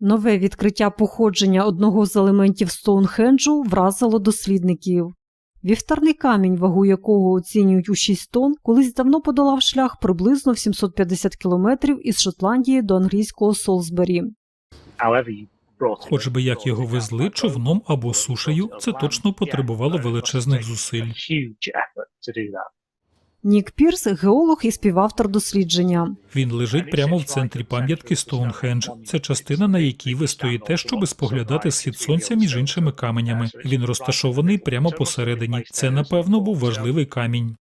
Нове відкриття походження одного з елементів Стоунхенджу вразило дослідників. Вівтарний камінь, вагу якого оцінюють у 6 тонн, колись давно подолав шлях приблизно в 750 кілометрів із Шотландії до англійського Солсбері. Хоч би як його везли човном або сушею, це точно потребувало величезних зусиль. Нік Пірс геолог і співавтор дослідження. Він лежить прямо в центрі пам'ятки Стоунхендж. Це частина, на якій ви стоїте, щоб споглядати схід сонця між іншими каменями. Він розташований прямо посередині. Це, напевно, був важливий камінь.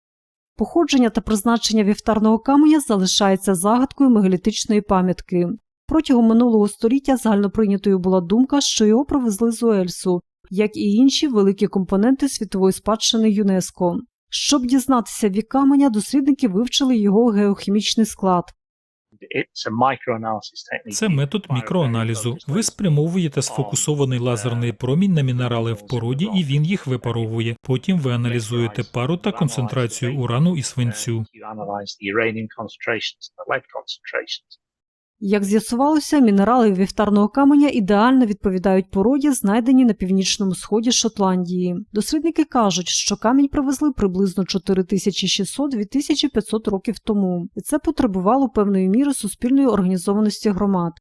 Походження та призначення вівтарного каменя залишається загадкою мегалітичної пам'ятки. Протягом минулого століття загальноприйнятою була думка, що його привезли з Уельсу, як і інші великі компоненти світової спадщини ЮНЕСКО. Щоб дізнатися вік каменя, дослідники вивчили його геохімічний склад. Це метод мікроаналізу. Ви спрямовуєте сфокусований лазерний промінь на мінерали в породі, і він їх випаровує. Потім ви аналізуєте пару та концентрацію урану і свинцю. Як з'ясувалося, мінерали вівтарного каменя ідеально відповідають породі, знайденій на північному сході Шотландії. Дослідники кажуть, що камінь привезли приблизно 4600-2500 років тому, і це потребувало певної міри суспільної організованості громад.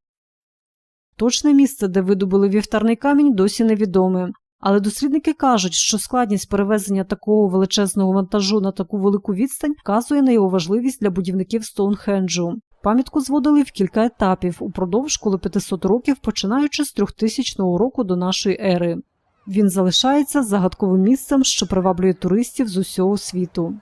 Точне місце, де видобули вівтарний камінь, досі невідоме. Але дослідники кажуть, що складність перевезення такого величезного вантажу на таку велику відстань вказує на його важливість для будівників Стоунхенджу. Пам'ятку зводили в кілька етапів упродовж коло 500 років, починаючи з 3000 року до нашої ери. Він залишається загадковим місцем, що приваблює туристів з усього світу.